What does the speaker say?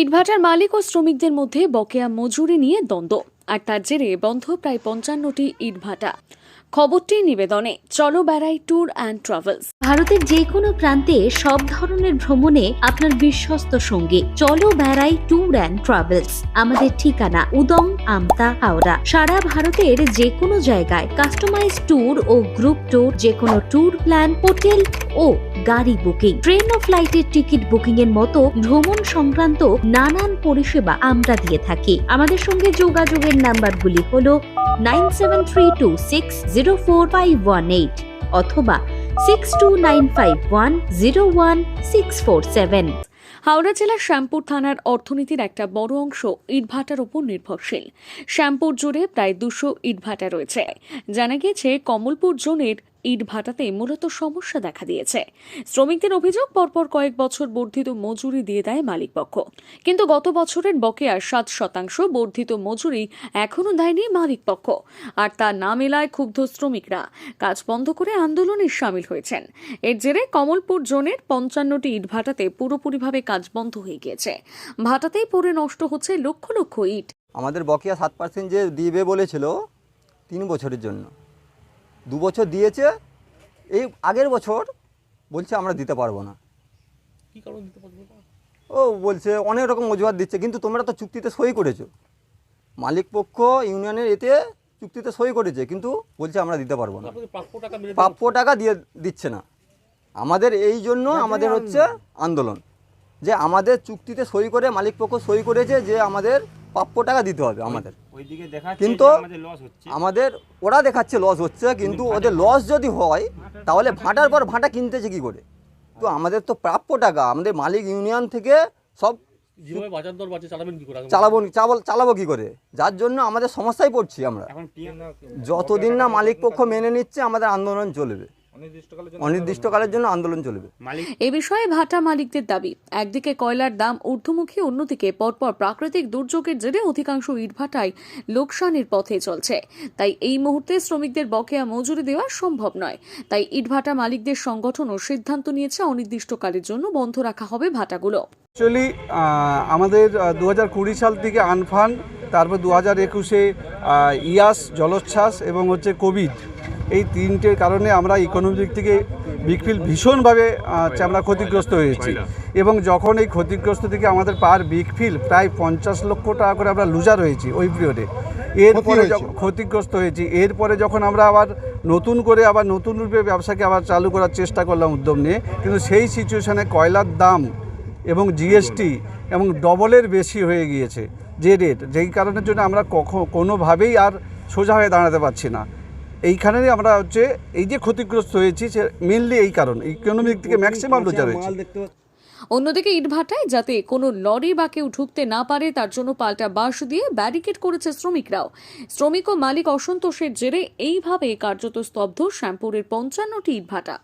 ইটভাটার মালিক ও শ্রমিকদের মধ্যে বকেয়া মজুরি নিয়ে দ্বন্দ্ব, আর তার জেরে বন্ধ প্রায় পঞ্চান্নটি ইটভাটা। খবরটি নিবেদনে, চলো বেড়াই ট্যুর অ্যান্ড ট্রাভেলস। ভারতের যে কোনো প্রান্তে সব ধরনের ভ্রমণে আপনার বিশ্বস্ত সঙ্গী। চলো বেড়াই ট্যুর অ্যান্ড ট্রাভেলস। আমাদের ঠিকানা উদং আমতা, হাওড়া। সারা ভারতের যে কোনো জায়গায় কাস্টমাইজ ট্যুর ও গ্রুপ ট্যুর যে কোনো ট্যুর প্ল্যান, হোটেল ও গাড়ি বুকিং। ট্রেন ও ফ্লাইটের টিকিট বুকিং এর মতো ভ্রমণ সংক্রান্ত নানান পরিষেবা আমরা দিয়ে থাকি। আমাদের সঙ্গে যোগাযোগের নাম্বারগুলি হল nine seven three two six zero four five one eight অথবা six two nine five one zero one six four seven. Howrah জেলার শ্যামপুর থানার অর্থনীতির একটা বড় অংশ ইটভাটার উপর নির্ভরশীল। শ্যামপুর জুড়ে প্রায় দুশো ইটভাটা রয়েছে। জানা গিয়েছে, কমলপুর জোনের ইটভাটাতে মূলত সমস্যা দেখা দিয়েছে। শ্রমিকদের অভিযোগ পরপর কয়েক বছর বর্ধিত মজুরি দিয়ে দেয় মালিকপক্ষ। কিন্তু গত বছরের বকেয়ার সাত শতাংশ বর্ধিত মজুরি এখনও দেয়নি মালিকপক্ষ। আর তা না মেলায় ক্ষুব্ধ শ্রমিকরা। কাজ বন্ধ করে আন্দোলনে সামিল হয়েছেন। এর জেরে কমলপুর জোনের পঞ্চান্নটি ইট ভাটাতে পুরোপুরিভাবে কাজ বন্ধ হয়ে গিয়েছে। ভাটাতেই পড়ে নষ্ট হচ্ছে লক্ষ লক্ষ ইট। আমাদের বকেয়া সাত পার্সেন্ট যে দিবে বলেছিল তিন বছরের জন্য। দু বছর দিয়েছে এই আগের বছর বলছে আমরা দিতে পারব না। কি কারণ দিতে পারব না? ও বলছে অনেক রকম অজুহাত দিচ্ছে কিন্তু তোমরা তো চুক্তিতে সই করেছ। মালিক পক্ষ ইউনিয়নের এতে চুক্তিতে সই করেছে কিন্তু বলছে আমরা দিতে পারব না। প্রাপ্য টাকা প্রাপ্য টাকা দিয়ে দিচ্ছে না। আমাদের এই জন্য আমাদের হচ্ছে আন্দোলন। যে আমাদের চুক্তিতে সই করে মালিক পক্ষ সই করেছে যে আমাদের প্রাপ্য টাকা দিতে হবে আমাদের। কিন্তু আমাদের লস হচ্ছে। আমাদের ওরা দেখাচ্ছে লস হচ্ছে কিন্তু ওদের লস যদি হয় তাহলে ভাটার পর ভাটা কিনতেছে কি করে? তো আমাদের তো প্রাপ্য টাকা আমাদের মালিক ইউনিয়ন থেকে সব চালাবেন চালাবো চালাবো কি করে? যার জন্য আমাদের সমস্যায় পড়ছি আমরা। যতদিন না মালিক পক্ষ মেনে নিচ্ছে আমাদের আন্দোলন চলবে। অনির্দিষ্টকালের জন্য আন্দোলন চলবে। এ বিষয়ে ভাটা মালিকদের দাবি একদিকে কয়লার দাম ঊর্ধ্বমুখী অন্যদিকে পরপর প্রাকৃতিক দুর্যোগের জেরে অধিকাংশ ইটভাটায় লোকসানের পথে চলছে। তাই এই মুহূর্তে শ্রমিকদের বকেয়া মজুরি দেওয়া সম্ভব নয়। তাই ইটভাটা মালিকদের সংগঠনও সিদ্ধান্ত নিয়েছে অনির্দিষ্টকালের জন্য বন্ধ রাখা হবে ভাটাগুলো। অ্যাকচুয়ালি আমাদের দু হাজার কুড়ি সাল থেকে আনফান তারপর দু হাজার একুশে ইয়াস জলোচ্ছ্বাস এবং হচ্ছে কোভিড। এই তিনটের কারণে আমরা ইকোনমিক দিক থেকে বিকফিল ভীষণভাবে আমরা ক্ষতিগ্রস্ত হয়েছি। এবং যখন এই ক্ষতিগ্রস্ত থেকে আমাদের পার বিকফিল প্রায় পঞ্চাশ লক্ষ টাকা করে আমরা লুজার হয়েছি ওই পিরিয়ডে এরপরে যখন ক্ষতিগ্রস্ত হয়েছি এরপরে যখন আমরা আবার নতুন করে আবার নতুন রূপে ব্যবসাকে আবার চালু করার চেষ্টা করলাম উদ্যম নিয়ে কিন্তু সেই সিচুয়েশানে কয়লার দাম এবং জিএসটি এবং ডবলের বেশি হয়ে গিয়েছে যে রেট যেই কারণের জন্য আমরা কখনো কোনোভাবেই আর সোজা হয়ে দাঁড়াতে পারছি না। এইখানেই আমরা হচ্ছে এই যে ক্ষতিগ্রস্ত হয়েছি সে মেনলি এই কারণ ইকোনমিক থেকে ম্যাক্সিমাম রোজা রয়েছে। অন্যদিকে ইটভাটায় যাতে কোনো লরি বা কেউ ঢুকতে না পারে তার জন্য পাল্টা বাঁশ দিয়ে ব্যারিকেড করেছে শ্রমিকরাও। শ্রমিক ও মালিক অসন্তোষের জেরে এইভাবে কার্যত স্তব্ধ শ্যামপুরের পঞ্চান্নটি ইটভাটা।